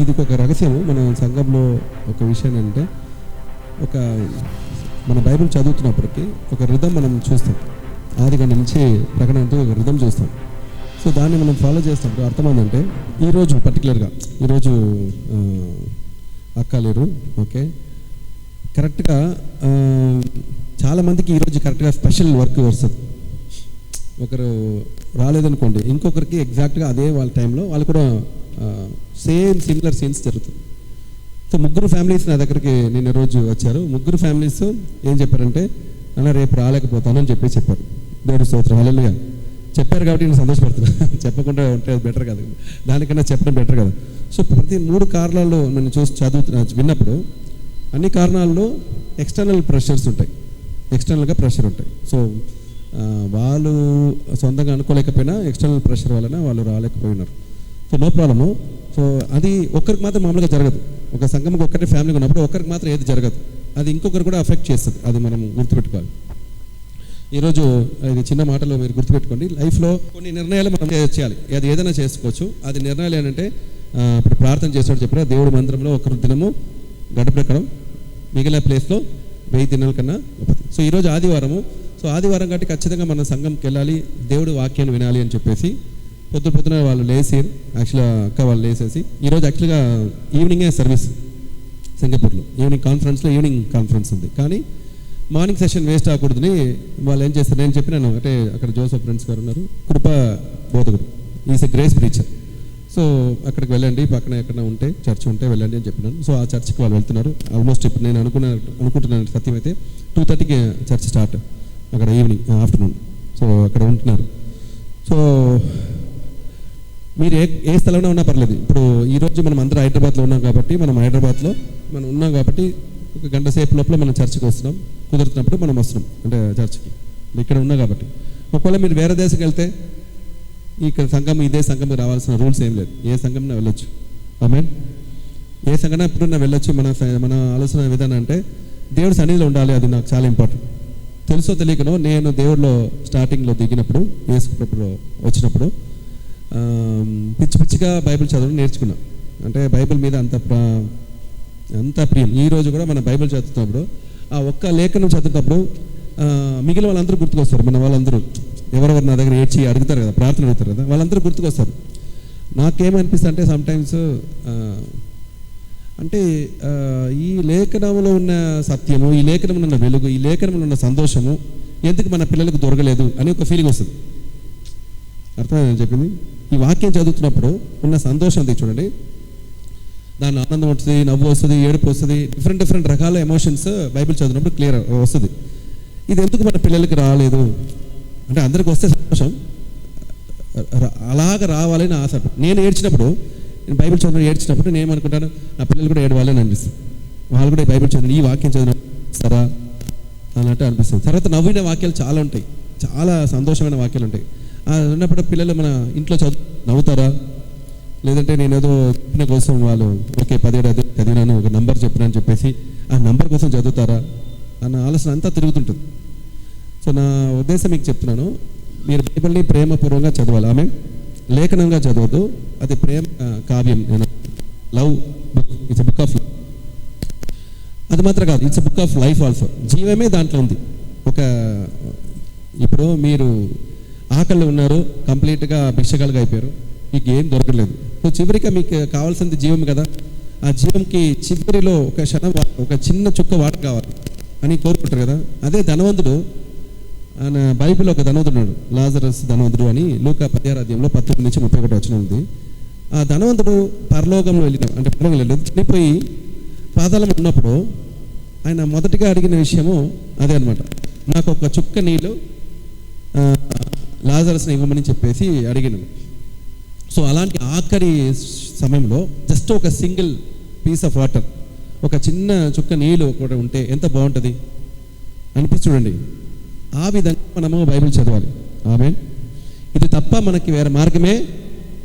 ఇది ఒక రహస్యం. మన సంఘంలో ఒక విషయం ఏంటంటే ఒక మన బైబిల్ చదువుతున్నప్పటికీ ఒక రిధం మనం చూస్తాం. ఆదిగా నుంచి ప్రకటన అంటే ఒక రిధం చూస్తాం. సో దాన్ని మనం ఫాలో చేసినప్పుడు అర్థమైందంటే ఈరోజు పర్టికులర్గా ఈరోజు అక్క లేరు ఓకే? కరెక్ట్గా చాలామందికి ఈరోజు కరెక్ట్గా స్పెషల్ వర్క్ వస్తుంది ఒకరు రాలేదనుకోండి ఇంకొకరికి ఎగ్జాక్ట్గా అదే వాళ్ళ టైంలో వాళ్ళు కూడా సేమ్ సిమిలర్ సీన్స్ జరుగుతుంది. సో ముగ్గురు ఫ్యామిలీస్ నా దగ్గరికి నిన్న రోజు వచ్చారు. ముగ్గురు ఫ్యామిలీస్ ఏం చెప్పారంటే అన్న రేపు రాలేకపోతాను అని చెప్పి చెప్పారు. దేవుడు స్తోత్రం. హల్లెలూయా చెప్పారు కాబట్టి నేను సంతోషపడుతున్నాను చెప్పకుండా ఉంటే బెటర్ కదా. దానికన్నా చెప్పడం బెటర్ కదా. సో ప్రతి మూడు కారణాల్లో నేను చూసి చదువుతున్నా విన్నప్పుడు అన్ని కారణాల్లో ఎక్స్టర్నల్ ప్రెషర్స్ ఉంటాయి. ఎక్స్టర్నల్గా ప్రెషర్ ఉంటాయి. సో వాళ్ళు సొంతంగా అనుకోలేకపోయినా ఎక్స్టర్నల్ ప్రెషర్ వలన వాళ్ళు రాలేకపోయినారు. సో నో ప్రాబ్లము సో అది ఒక్కరికి మాత్రం మామూలుగా జరగదు. ఒక సంఘంకి ఒక్కటే ఫ్యామిలీ ఉన్నప్పుడు ఒక్కరికి మాత్రం ఏది జరగదు. అది ఇంకొకరు కూడా అఫెక్ట్ చేస్తుంది. అది మనం గుర్తుపెట్టుకోవాలి. ఈరోజు ఇది చిన్న మాటలో మీరు గుర్తుపెట్టుకోండి. లైఫ్లో కొన్ని నిర్ణయాలు మనం చేయాలి. అది ఏదైనా చేసుకోవచ్చు. అది నిర్ణయాలు ఏంటంటే ఇప్పుడు ప్రార్థన చేసేవాడు చెప్పిన దేవుడి మందిరంలో ఒకరు దినము గడపెక్కడం మిగిలిన ప్లేస్లో వెయ్యి దినాల కన్నా గొప్పది. సో ఈరోజు ఆదివారము. సో ఆదివారం కాబట్టి ఖచ్చితంగా మన సంఘంకి వెళ్ళాలి. దేవుడి వాక్యాన్ని వినాలి అని చెప్పేసి పొద్దు పొద్దున వాళ్ళు లేచి యాక్చువల్గా అక్క వాళ్ళు లేసేసి. ఈరోజు యాక్చువల్గా ఈవినింగే సర్వీస్ సింగపూర్లో. ఈవినింగ్ కాన్ఫరెన్స్లో ఈవినింగ్ కాన్ఫరెన్స్ ఉంది. కానీ మార్నింగ్ సెషన్ వేస్ట్ అవ్వకూడదని వాళ్ళు ఏం చేస్తారు? నేను చెప్పినాను అంటే అక్కడ జోసఫ్ ఫ్రెండ్స్ గారు ఉన్నారు. కృప బోధకుడు. Is a grace preacher so అక్కడికి వెళ్ళండి. పక్కన ఎక్కడ ఉంటే చర్చ్ ఉంటే వెళ్ళండి అని చెప్పినాను. సో ఆ చర్చ్కి వాళ్ళు వెళ్తున్నారు. ఆల్మోస్ట్ ఇప్పుడు నేను అనుకున్న అనుకుంటున్నాను సత్యం అయితే టూ థర్టీకి చర్చ్ స్టార్ట్. అక్కడ ఈవినింగ్ ఆఫ్టర్నూన్. సో అక్కడ ఉంటున్నారు. సో మీరు ఏ ఏ స్థలంలో ఉన్నా పర్లేదు. ఇప్పుడు ఈరోజు మనం అందరూ హైదరాబాద్లో ఉన్నాం కాబట్టి మనం హైదరాబాద్లో మనం ఉన్నాం కాబట్టి ఒక గంట సేపు లోపల మనం చర్చికి వస్తున్నాం. కుదురుతున్నప్పుడు మనం వస్తున్నాం అంటే చర్చికి. ఇక్కడ ఉన్నాం కాబట్టి. ఒకవేళ మీరు వేరే దేశంకి వెళ్తే ఇక్కడ సంఘం ఇదే సంఘం రావాల్సిన రూల్స్ ఏం లేదు. ఏ సంఘం వెళ్ళొచ్చు. ఆమె ఏ సంఘం ఎప్పుడన్నా వెళ్ళొచ్చు. మన మన ఆలోచన విధానం అంటే దేవుడు సన్నిధిలో ఉండాలి. అది నాకు చాలా ఇంపార్టెంట్ తెలుసో తెలియకనో నేను దేవుడిలో స్టార్టింగ్లో దిగినప్పుడు వేసుకున్నప్పుడు వచ్చినప్పుడు పిచ్చి పిచ్చిగా బైబిల్ చదవడం నేర్చుకున్నాం. అంటే బైబిల్ మీద అంత అంత ప్రియం. ఈ రోజు కూడా మనం బైబిల్ చదువుతున్నప్పుడు ఆ ఒక్క లేఖనం చదువుతున్నప్పుడు మిగిలిన వాళ్ళందరూ గుర్తుకొస్తారు. మన వాళ్ళందరూ ఎవరెవరు నా దగ్గర ఏడ్చి అడుగుతారు కదా ప్రార్థన అడుగుతారు కదా వాళ్ళందరూ గుర్తుకొస్తారు. నాకేమనిపిస్తుంది అంటే సమ్టైమ్స్ అంటే ఈ లేఖనంలో ఉన్న సత్యము ఈ లేఖనంలో ఉన్న వెలుగు ఈ లేఖనంలో ఉన్న సంతోషము ఎందుకు మన పిల్లలకు దొరకలేదు అని ఒక ఫీలింగ్ వస్తుంది. అర్థమైందని చెప్పింది? ఈ వాక్యం చదువుతున్నప్పుడు ఉన్న సంతోషం ఉంది చూడండి. దాని ఆనందం వస్తుంది నవ్వు వస్తుంది ఏడుపు వస్తుంది డిఫరెంట్ డిఫరెంట్ రకాల ఎమోషన్స్ బైబిల్ చదివినప్పుడు క్లియర్ వస్తుంది. ఇది ఎందుకు మన పిల్లలకి రాలేదు? అంటే అందరికి వస్తే సంతోషం. అలాగ రావాలని ఆశ. నేను ఏడ్చినప్పుడు నేను బైబిల్ చదివిన ఏడ్చినప్పుడు నేను ఏమనుకుంటాను? నా పిల్లలు కూడా ఏడవాలని అనిపిస్తుంది. వాళ్ళు కూడా బైబిల్ చదివిన ఈ వాక్యం చదివిస్తారా అన్నట్టు అనిపిస్తుంది. తర్వాత నవ్విన వాక్యాలు చాలా ఉంటాయి. చాలా సంతోషమైన వాక్యాలు ఉంటాయి. ఉన్నప్పుడు పిల్లలు మన ఇంట్లో చదువు నవ్వుతారా? లేదంటే నేను ఏదో చెప్పిన కోసం వాళ్ళు ఓకే పదిహేడు అది చదివినాను ఒక నంబర్ చెప్పినా అని చెప్పేసి ఆ నంబర్ కోసం చదువుతారా? అన్న ఆలోచన అంతా తిరుగుతుంటుంది. సో నా ఉద్దేశం మీకు చెప్తున్నాను మీరు బైబిల్ని ప్రేమపూర్వకంగా చదవాలి. ఆమె లేఖనంగా చదవద్దు. అది ప్రేమ కావ్యం. నేను love book it's book of అది మాత్రం కాదు it's book of life also జీవమే దాంట్లో ఉంది. ఒక ఇప్పుడు మీరు ఆకలిలో ఉన్నారు కంప్లీట్గా భిక్షగాలుగా అయిపోయారు. మీకు ఏం దొరకలేదు. సో చివరిగా మీకు కావాల్సింది జీవం కదా? ఆ జీవంకి చివరిలో ఒక క్షణం వా- ఒక చిన్న చుక్క వాటర్ కావాలి అని కోరుకుంటారు కదా? అదే ధనవంతుడు ఆయన బైబిల్ ఒక ధనవంతుడు లాజరస్ ధనవంతుడు అని లూకా పద్యారాధ్యంలో పంతొమ్మిది నుంచి ముప్పై ఒకటి వచ్చిన ఉంది. ఆ ధనవంతుడు పరలోకంలో వెళ్ళిన అంటే పరలోకంలో వెళ్ళలేదు చనిపోయి పాదాలం ఉన్నప్పుడు ఆయన మొదటిగా అడిగిన విషయము అదే అనమాట నాకు ఒక చుక్క నీళ్ళు లాజరస్ని ఇవ్వమని చెప్పేసి అడిగిన సో అలాంటి ఆఖరి సమయంలో జస్ట్ ఒక సింగిల్ పీస్ ఆఫ్ వాటర్ ఒక చిన్న చుక్క నీళ్ళు కూడా ఉంటే ఎంత బాగుంటుంది? అనిపించి చూడండి ఆ విధంగా మనము బైబిల్ చదవాలి. ఆమె ఇది తప్ప మనకి వేరే మార్గమే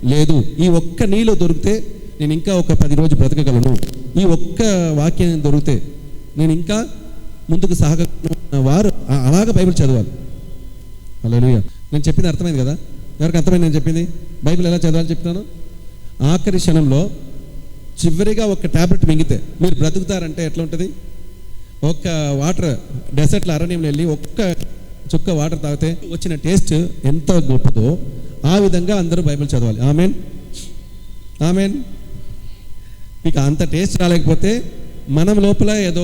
లేదు. ఈ ఒక్క నీళ్ళు దొరికితే నేను ఇంకా ఒక పది రోజు బ్రతకగలను. ఈ ఒక్క వాక్యం దొరికితే నేను ఇంకా ముందుకు సాగగలను వారు అలాగ బైబిల్ చదవాలి. అలా నేను చెప్పింది అర్థమైంది కదా? ఎవరికి అర్థమైంది నేను చెప్పింది? బైబిల్ ఎలా చదవాలి చెప్తాను? ఆఖరి క్షణంలో చివరిగా ఒక ట్యాబ్లెట్ మింగితే మీరు బ్రతుకుతారంటే ఎట్లా ఉంటుంది? ఒక్క వాటర్ డెసర్ట్లో అరణ్యంలో వెళ్ళి ఒక్క చుక్క వాటర్ తాగితే వచ్చిన టేస్ట్ ఎంత గొప్పదో ఆ విధంగా అందరూ బైబిల్ చదవాలి. ఆమెన్. ఆమెన్. మీకు అంత టేస్ట్ రాలేకపోతే మనం లోపల ఏదో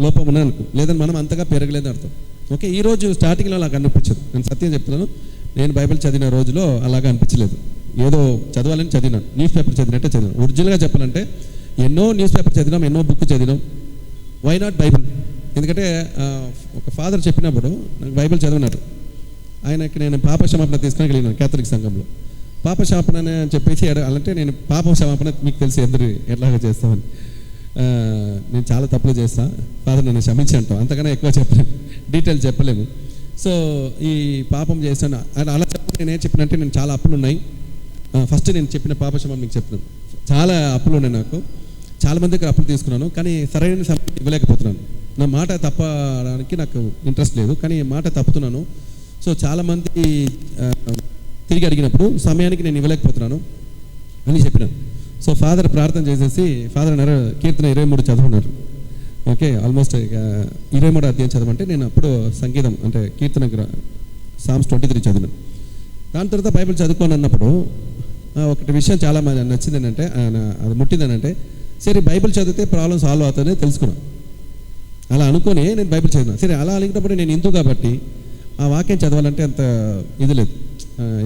లోపం ఉన్నది లేదని మనం అంతగా పెరగలేదని అర్థం. ఓకే ఈ రోజు స్టార్టింగ్లో నాకు అనిపించదు. నేను సత్యం చెప్తున్నాను. నేను బైబిల్ చదివిన రోజులో అలాగా అనిపించలేదు. ఏదో చదవాలని చదివినాను న్యూస్ పేపర్ చదివినట్టే చదివాను. ఒరిజినల్గా చెప్పాలంటే ఎన్నో న్యూస్ పేపర్ చదివినాం ఎన్నో బుక్ చదివినాం. వై నాట్ బైబిల్ ఎందుకంటే ఒక ఫాదర్ చెప్పినప్పుడు నాకు బైబిల్ చదివినారు ఆయనకి నేను పాప క్షమాపణ తీసుకుని వెళ్ళినాను కేథలిక్ సంఘంలో. పాప క్షమాపణ అని చెప్పేసి అంటే నేను పాప క్షమాపణ మీకు తెలిసి ఎదురు ఎట్లాగా చేస్తామని. నేను చాలా తప్పులు చేస్తా. ఫాదర్ నన్ను క్షమించంటాం అంతకన్నా ఎక్కువ చెప్పలేము డీటెయిల్స్ చెప్పలేము. సో ఈ పాపం చేశాను. అలా చెప్పి నేను ఏం చెప్పినంటే నేను చాలా అప్పులు ఉన్నాయి. ఫస్ట్ నేను చెప్పిన పాప మీకు చెప్తున్నాను. చాలా అప్పులు ఉన్నాయి నాకు. చాలా మంది దగ్గర అప్పులు తీసుకున్నాను. కానీ సరైన సమయం ఇవ్వలేకపోతున్నాను. నా మాట తప్పడానికి నాకు ఇంట్రెస్ట్ లేదు. కానీ మాట తప్పుతున్నాను. సో చాలామంది తిరిగి అడిగినప్పుడు సమయానికి నేను ఇవ్వలేకపోతున్నాను అని చెప్పినాను సో ఫాదర్ ప్రార్థన చేసేసి ఫాదర్ అన్నారు కీర్తన ఇరవై మూడు చదవన్నారు. ఓకే ఆల్మోస్ట్ ఇక ఇరవై మూడు అధ్యాయం చదవమంటే నేను అప్పుడు సంగీతం అంటే కీర్తన సామ్స్ ట్వంటీ త్రీ చదివాను. దాని తర్వాత బైబిల్ చదువుకొని అన్నప్పుడు ఒకటి విషయం చాలా మంది నచ్చింది ఏంటంటే ఆయన అది ముట్టింది ఏంటంటే సరే బైబిల్ చదివితే ప్రాబ్లం సాల్వ్ అవుతుందని తెలుసుకున్నాను అలా అనుకొని నేను బైబిల్ చదివాను. సరే అలా అలిగినప్పుడు నేను హిందూ కాబట్టి ఆ వాక్యం చదవాలంటే అంత ఇది లేదు.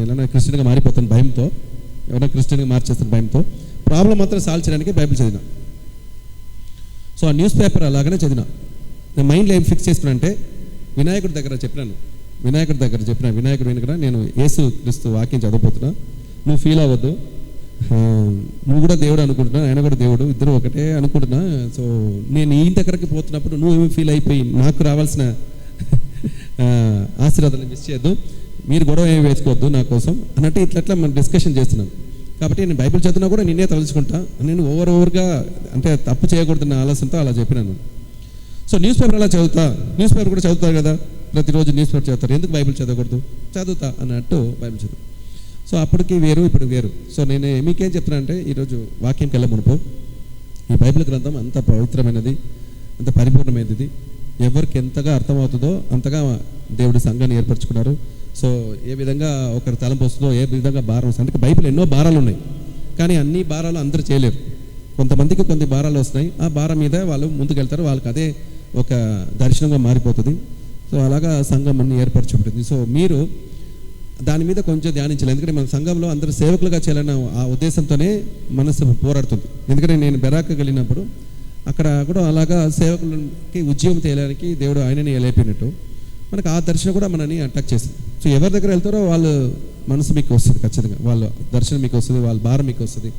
ఏదైనా క్రిస్టియన్గా మారిపోతాను భయంతో ఎవరైనా క్రిస్టియన్గా మార్చేస్తాను భయంతో. ప్రాబ్లం మాత్రం సాల్వ్ చేయడానికి బైబిల్ చదివిన. సో ఆ న్యూస్ పేపర్ అలాగనే చదివిన. నేను మైండ్లో ఏం ఫిక్స్ చేసుకున్నానంటే వినాయకుడి దగ్గర చెప్పినాను. వినాయకుడి దగ్గర చెప్పిన వినాయకుడు వెనుక నేను యేసు క్రీస్తు వాక్యం చదవబోతున్నా. నువ్వు ఫీల్ అవ్వద్దు. నువ్వు కూడా దేవుడు అనుకుంటున్నా ఆయన కూడా దేవుడు ఇద్దరు ఒకటే అనుకుంటున్నా. సో నేను ఈ దగ్గరకి పోతున్నప్పుడు నువ్వు ఏమి ఫీల్ అయిపోయి నాకు రావాల్సిన ఆశీర్వాదాలు మిస్ చేయొద్దు. మీరు గొడవ ఏమి వేసుకోవద్దు నా కోసం. అన్నట్టు ఇట్లా ఇట్లా మనం డిస్కషన్ చేస్తున్నాం. కాబట్టి నేను బైబిల్ చదివినా కూడా నిన్నే తలుచుకుంటా. నేను ఓవర్ ఓవర్గా అంటే తప్పు చేయకూడదన్న ఆలోచనతో అలా చెప్పినాను. సో న్యూస్ పేపర్ అలా చదువుతా. న్యూస్ పేపర్ కూడా చదువుతారు కదా. ప్రతిరోజు న్యూస్ పేపర్ చదువుతారు. ఎందుకు బైబిల్ చదవకూడదు? చదువుతా అన్నట్టు బైబిల్ చదువు. సో అప్పటికి వేరు ఇప్పుడు వేరు. సో నేను మీకేం చెప్తున్నా అంటే ఈరోజు వాక్యంకి వెళ్ళ మునుపు ఈ బైబిల్ గ్రంథం అంత పవిత్రమైనది అంత పరిపూర్ణమైనది. ఎవరికి ఎంతగా అర్థమవుతుందో అంతగా దేవుడి సంఘాన్ని ఏర్పరచుకున్నారు. సో ఏ విధంగా ఒకరి తలంపు వస్తుందో ఏ విధంగా భారం వస్తుంది అందుకే బైబిల్ ఎన్నో భారాలు ఉన్నాయి. కానీ అన్ని భారాలు అందరూ చేయలేరు. కొంతమందికి కొన్ని భారాలు వస్తున్నాయి. ఆ భారం మీద వాళ్ళు ముందుకెళ్తారు. వాళ్ళకి అదే ఒక దర్శనంగా మారిపోతుంది. సో అలాగా సంఘం అన్ని ఏర్పరచుకుంటుంది సో మీరు దాని మీద కొంచెం ధ్యానించాలి. ఎందుకంటే మన సంఘంలో అందరూ సేవకులుగా చేయాలన్న ఆ ఉద్దేశంతోనే మనసు పోరాడుతుంది. ఎందుకంటే నేను బెరాక్ వెళ్ళినప్పుడు అక్కడ కూడా అలాగా సేవకులకి ఉద్యోగం చేయడానికి దేవుడు ఆయనని లేపినట్టు మనకు ఆ దర్శనం కూడా మనని అటాక్ చేస్తుంది. సో ఎవరి దగ్గర వెళ్తారో వాళ్ళు మనసు మీకు వస్తుంది ఖచ్చితంగా. వాళ్ళ దర్శనం మీకు వస్తుంది వాళ్ళ భారం మీకు వస్తుంది.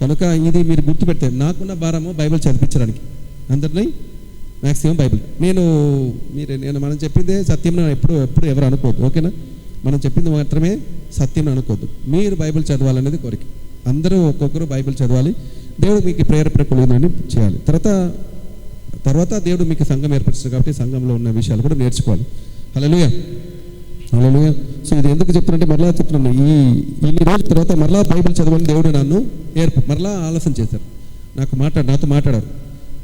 కనుక ఇది మీరు గుర్తుపెడితే నాకున్న భారము బైబిల్ చదివించడానికి. అందరినీ మ్యాక్సిమం బైబిల్. నేను మీరు నేను మనం చెప్పిందే సత్యం ఎప్పుడు ఎప్పుడు ఎవరు అనుకోవద్దు. ఓకేనా? మనం చెప్పింది మాత్రమే సత్యం అనుకోవద్దు. మీరు బైబిల్ చదవాలనేది కోరిక. అందరూ ఒక్కొక్కరు బైబిల్ చదవాలి. దేవుడు మీకు ప్రేరేపణ కలిగిందని చేయాలి. తర్వాత తర్వాత దేవుడు మీకు సంఘం ఏర్పరిచారు కాబట్టి సంఘంలో ఉన్న విషయాలు కూడా నేర్చుకోవాలి. హలోయ హలోయ సో ఇది ఎందుకు చెప్తున్నంటే మరలా చెప్తున్నాను. ఈ ఇన్ని రోజుల తర్వాత మరలా బైబిల్ చదవని దేవుడు నన్ను ఏర్ప మరలా ఆలోచన చేశారు. నాకు మాట్లాడు నాతో మాట్లాడారు.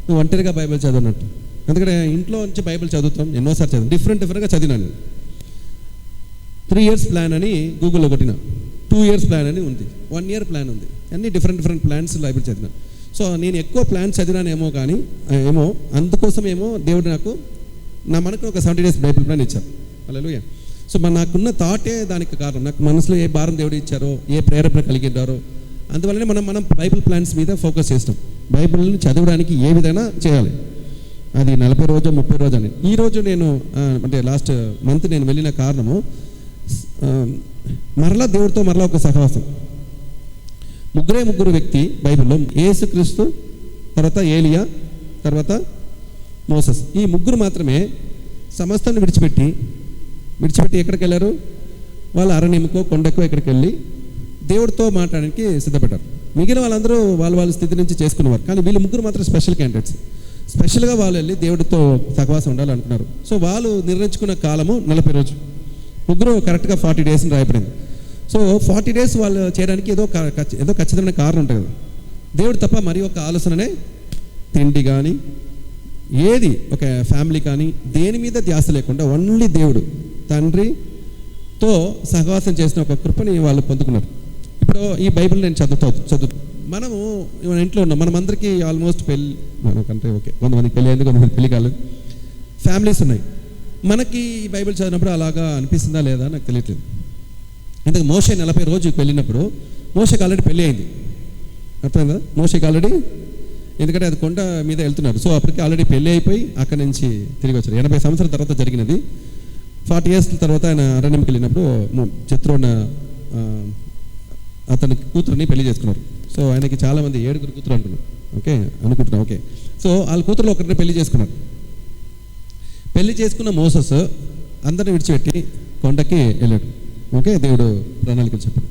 నువ్వు ఒంటరిగా బైబిల్ చదవనట్టు. ఎందుకంటే ఇంట్లో నుంచి బైబిల్ చదువుతాం ఎన్నోసార్లు చదివాను. డిఫరెంట్ డిఫరెంట్గా చదివినాను త్రీ ఇయర్స్ ప్లాన్ అని గూగుల్లో కొట్టిన. టూ ఇయర్స్ ప్లాన్ అని ఉంది. వన్ ఇయర్ ప్లాన్ ఉంది. అన్ని డిఫరెంట్ డిఫరెంట్ ప్లాన్స్ బైబిల్ చదివినాను సో నేను ఎక్కువ ప్లాన్స్ చదివానేమో కానీ ఏమో అందుకోసం ఏమో దేవుడు నాకు నా మనకు ఒక సెవెంటీ డేస్ బైబిల్ ప్లాన్ ఇచ్చారు అలా సో మన నాకున్న థాటే దానికి కారణం? నాకు మనసులో ఏ భారం దేవుడు ఇచ్చారో ఏ ప్రేరేపణ కలిగిండారో అందువల్లనే మనం మనం బైబిల్ ప్లాన్స్ మీద ఫోకస్ చేస్తాం. బైబిల్ని చదవడానికి ఏ విధంగా చేయాలి? అది నలభై రోజు ముప్పై రోజు అని. ఈ రోజు నేను అంటే లాస్ట్ మంత్ నేను వెళ్ళిన కారణము మరలా దేవుడితో మరలా ఒక సహవాసం. ముగ్గురే ముగ్గురు వ్యక్తి బైబిల్లో. యేసుక్రీస్తు తర్వాత ఏలియా తర్వాత మోసస్. ఈ ముగ్గురు మాత్రమే సమస్తాన్ని విడిచిపెట్టి విడిచిపెట్టి ఎక్కడికి వెళ్ళారు వాళ్ళ అరణ్యముకో కొండకో ఎక్కడికి వెళ్ళి దేవుడితో మాట్లాడడానికి సిద్ధపడ్డారు. మిగిలిన వాళ్ళందరూ వాళ్ళ వాళ్ళ స్థితి నుంచి చేసుకునేవారు. కానీ వీళ్ళు ముగ్గురు మాత్రం స్పెషల్ క్యాండిడేట్స్. స్పెషల్గా వాళ్ళు వెళ్ళి దేవుడితో సహవాసం ఉండాలనుకున్నారు. సో వాళ్ళు నిర్ణయించుకున్న కాలము నలభై రోజు ముగ్గురు కరెక్ట్గా ఫార్టీ డేస్ రాయబడింది. సో ఫార్టీ డేస్ వాళ్ళు చేయడానికి ఏదో ఏదో ఖచ్చితమైన కారణం ఉంటుంది కదా. దేవుడు తప్ప మరి ఒక ఆలోచననే తిండి కానీ ఏది ఒక ఫ్యామిలీ కానీ దేని మీద ధ్యాస లేకుండా ఓన్లీ దేవుడు తండ్రితో సహవాసం చేసిన ఒక కృపని వాళ్ళు పొందుకున్నారు. ఇప్పుడు ఈ బైబిల్ నేను చదువుతా చదువు మనము మన ఇంట్లో ఉన్నాం. మనం అందరికీ ఆల్మోస్ట్ పెళ్ళి మనకంటే ఓకే. కొంతమందికి పెళ్ళి అయింది కొంతమంది పెళ్ళి కాలేదు. ఫ్యామిలీస్ ఉన్నాయి. మనకి ఈ బైబిల్ చదివినప్పుడు అలాగా అనిపిస్తుందా లేదా నాకు తెలియట్లేదు. అందుకే మోషే నలభై రోజుకి వెళ్ళినప్పుడు మోసకి ఆల్రెడీ పెళ్ళి అయింది. అర్థమైందా? మోషకి ఆల్రెడీ ఎందుకంటే అది కొండ మీద వెళ్తున్నారు. సో అప్పటికి ఆల్రెడీ పెళ్ళి అయిపోయి అక్కడి నుంచి తిరిగి వచ్చారు. ఎనభై సంవత్సరాల తర్వాత జరిగినది. ఫార్టీ ఇయర్స్ తర్వాత ఆయన అరణ్యంకి వెళ్ళినప్పుడు చిత్రున్న అతని కూతురుని పెళ్ళి చేసుకున్నారు. సో ఆయనకి చాలామంది ఏడుగురు కూతురు అంటున్నారు. ఓకే? అనుకుంటున్నాం. ఓకే. సో వాళ్ళ కూతురులో ఒకరిని పెళ్ళి చేసుకున్నారు. పెళ్ళి చేసుకున్న మోసస్ అందరిని విడిచిపెట్టి కొండకి వెళ్ళాడు. ఓకే దేవుడు ప్రణాళికలు చెప్పాడు.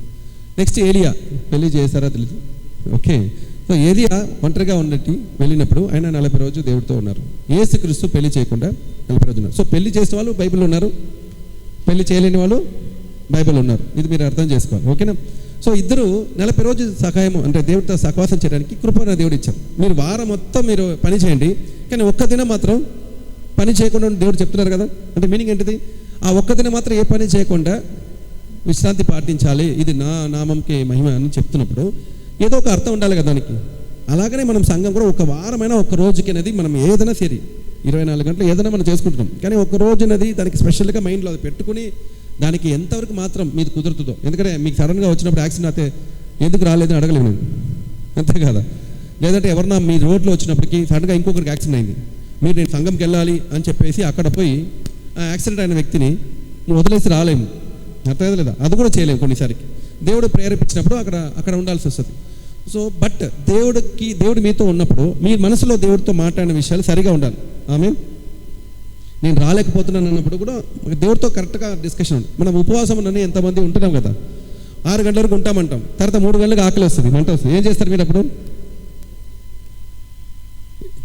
నెక్స్ట్ ఏలియా పెళ్ళి చేశారా తెలుసు ఓకే. సో ఏలియా ఒంటరిగా ఉన్నట్టు వెళ్ళినప్పుడు ఆయన నలభై రోజు దేవుడితో ఉన్నారు. ఏసుక్రీస్తు పెళ్ళి చేయకుండా నలభై రోజు ఉన్నారు. సో పెళ్ళి చేసిన వాళ్ళు బైబిల్ ఉన్నారు. పెళ్ళి చేయలేని వాళ్ళు బైబిల్ ఉన్నారు. ఇది మీరు అర్థం చేసుకోవాలి. ఓకేనా? సో ఇద్దరు నలభై రోజు సహాయం అంటే దేవుడితో సహవాసం చేయడానికి కృపణ దేవుడు ఇచ్చారు. మీరు వారం మొత్తం మీరు పని చేయండి కానీ ఒక్క దినం మాత్రం పని చేయకుండా దేవుడు చెప్తున్నారు కదా? అంటే మీనింగ్ ఏంటిది? ఆ ఒక్క దినం మాత్రం ఏ పని చేయకుండా విశ్రాంతి పాటించాలి. ఇది నా నామంకి మహిమ అని చెప్తున్నప్పుడు ఏదో ఒక అర్థం ఉండాలి కదా దానికి. అలాగనే మనం సంఘం కూడా ఒక వారమైనా ఒక రోజుకి అనేది మనం ఏదైనా సరే ఇరవై నాలుగు గంటలు ఏదైనా మనం చేసుకుంటున్నాం. కానీ ఒక రోజు అనేది దానికి స్పెషల్గా మైండ్లో అది పెట్టుకుని దానికి ఎంతవరకు మాత్రం మీది కుదురుతుందో. ఎందుకంటే మీకు సడన్గా వచ్చినప్పుడు యాక్సిడెంట్ అయితే ఎందుకు రాలేదని అడగలేము నేను. అంతే కదా. లేదంటే ఎవరన్నా మీ రోడ్లో వచ్చినప్పటికీ సడన్గా ఇంకొకరికి యాక్సిడెంట్ అయింది. మీరు నేను సంఘంకి వెళ్ళాలి అని చెప్పేసి అక్కడ పోయి ఆ యాక్సిడెంట్ అయిన వ్యక్తిని నువ్వు వదిలేసి రాలేము. అర్థం లేదా అది కూడా చేయలేము కొన్నిసారికి. దేవుడు ప్రేరేపించినప్పుడు అక్కడ అక్కడ ఉండాల్సి వస్తుంది. సో బట్ దేవుడికి దేవుడు మీతో ఉన్నప్పుడు మీ మనసులో దేవుడితో మాట్లాడిన విషయాలు సరిగా ఉండాలి. ఆమె నేను రాలేకపోతున్నాను అన్నప్పుడు కూడా దేవుడితో కరెక్ట్గా డిస్కషన్ ఉంది మనం ఉపవాసం ఉన్నని ఎంతమంది ఉంటున్నాం కదా. ఆరు గంటల వరకు ఉంటామంటాం. తర్వాత మూడు గంటలకు ఆకలి వస్తుంది. మంట వస్తుంది. ఏం చేస్తారు మీరు అప్పుడు?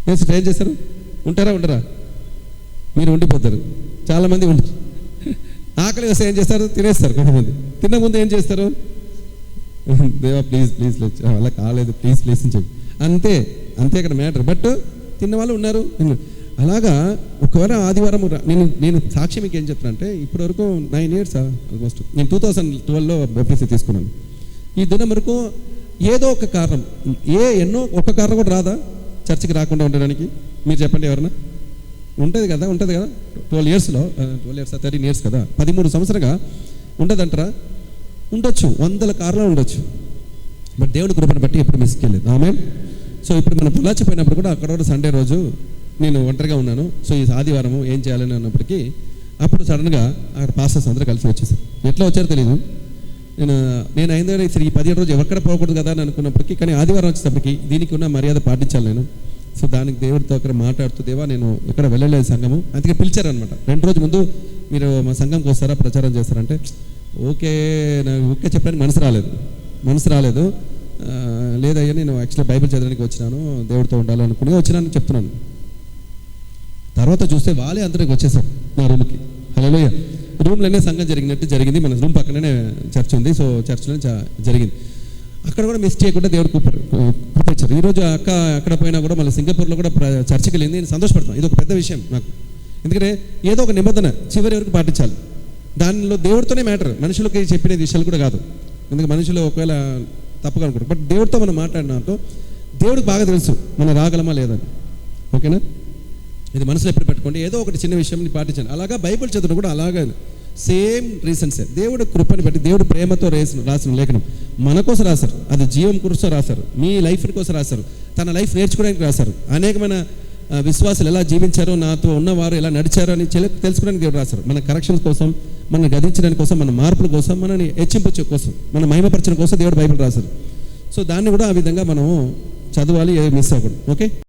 ఏం ఏం చేస్తారు? ఉంటారా ఉండరా? మీరు ఉండిపోతారు. చాలామంది ఉంటారు ఆకలి వస్తే ఏం చేస్తారు? తినేస్తారు కొంతమంది. తిన్న ముందు ఏం చేస్తారు? దేవా ప్లీజ్ ప్లీజ్ అలా కాలేదు ప్లీజ్ ప్లీజ్ అని చెప్పి. అంతే అంతే ఇక్కడ మ్యాటర్. బట్ తిన్న వాళ్ళు ఉన్నారు. అలాగా ఒకవేళ ఆదివారం నేను నేను సాక్షి మీకు ఏం చెప్తాను అంటే ఇప్పటివరకు నైన్ ఇయర్స్ ఆల్మోస్ట్ నేను టూ థౌసండ్ ట్వెల్వ్లో బెఫ్ఎస్సీ తీసుకున్నాను. ఈ దినం వరకు ఏదో ఒక కారణం ఏ ఎన్నో ఒక కారణం కూడా రాదా? చర్చికి రాకుండా ఉండడానికి? మీరు చెప్పండి ఎవరన్నా. ఉంటుంది కదా ఉంటుంది కదా? ట్వెల్వ్ ఇయర్స్లో ట్వెల్వ్ ఇయర్స్ థర్టీన్ ఇయర్స్ కదా? పదిమూడు సంవత్సరంగా ఉండదంటారా ఉండొచ్చు వందల కార్లో ఉండొచ్చు. బట్ దేవుడి కృపను బట్టి ఎప్పుడు మిస్కెళ్ళేది ఆమె సో ఇప్పుడు మనం పొలాచిపోయినప్పుడు కూడా అక్కడ కూడా సండే రోజు నేను ఒంటరిగా ఉన్నాను. సో ఈ ఆదివారము ఏం చేయాలని అన్నప్పటికీ అప్పుడు సడన్గా అక్కడ పాస్టర్స్ అందరూ కలిసి వచ్చేసారు. ఎట్లా వచ్చారో తెలియదు నేను నేను అయిందో సరే ఈ పదిహేడు రోజు ఎక్కడ పోకూడదు కదా అని అనుకున్నప్పటికీ కానీ ఆదివారం వచ్చేటప్పటికి దీనికి ఉన్న మర్యాద పాటించాలి నేను. సో దానికి దేవుడితో అక్కడ మాట్లాడుతూ దేవా నేను ఎక్కడ వెళ్ళలేదు సంఘము. అందుకే పిలిచారనమాట రెండు రోజు ముందు మీరు మా సంఘంకి వస్తారా ప్రచారం చేస్తారంటే ఓకే నాకు ఓకే చెప్పడానికి మనసు రాలేదు. మనసు రాలేదు. లేదయ్యా నేను యాక్చువల్లీ బైబిల్ చదవడానికి వచ్చినాను దేవుడితో ఉండాలనుకుని వచ్చినాను చెప్తున్నాను. తర్వాత చూస్తే వాళ్ళే అందరికి వచ్చేసారు నా రూమ్కి. హలో రూమ్లోనే సంఘం జరిగినట్టు జరిగింది. మన రూమ్ పక్కనే చర్చ్ ఉంది. సో చర్చ్లోనే జరిగింది. అక్కడ కూడా మిస్ చేయకుండా దేవుడు కూపరు కృపించారు. ఈరోజు అక్క అక్కడ పోయినా కూడా మళ్ళీ సింగపూర్లో కూడా చర్చకి వెళ్ళింది. నేను సంతోషపడతాను. ఇది ఒక పెద్ద విషయం నాకు. ఎందుకంటే ఏదో ఒక నిబంధన చివరి వరకు పాటించాలి. దానిలో దేవుడితోనే మ్యాటర్ మనుషులకి చెప్పిన విషయాలు కూడా కాదు. ఎందుకంటే మనుషులు ఒకవేళ తప్పగా అనుకుంటారు. బట్ దేవుడితో మనం మాట్లాడినాక దేవుడికి బాగా తెలుసు మనం రాగలమా లేదని ఓకేనా? ఇది మనసులో ఎప్పుడు పెట్టుకోండి. ఏదో ఒకటి చిన్న విషయం పాటించాలి అలాగా బైబిల్ చదువు కూడా అలాగే. సేమ్ రీసన్సే దేవుడు కృపని బట్టి దేవుడు ప్రేమతో రాసిన రాసిన లేఖనం. మన కోసం రాశారు. అది జీవం కోసం రాశారు. మీ లైఫ్ కోసం రాశారు. తన లైఫ్ నేర్చుకోవడానికి రాశారు. అనేకమైన విశ్వాసాలు ఎలా జీవించారో నాతో ఉన్నవారు ఎలా నడిచారో అని తెలుసుకోవడానికి రాశారు. మన కరెక్షన్స్ కోసం మన గదించడానికి కోసం మన మార్పుల కోసం మనని హెచ్చింపు కోసం మన మహిమపరచడం కోసం దేవుడు బైబిల్ రాశారు. సో దాన్ని కూడా ఆ విధంగా మనం చదవాలి ఏ మిస్ అవ్వకూడదు. ఓకే?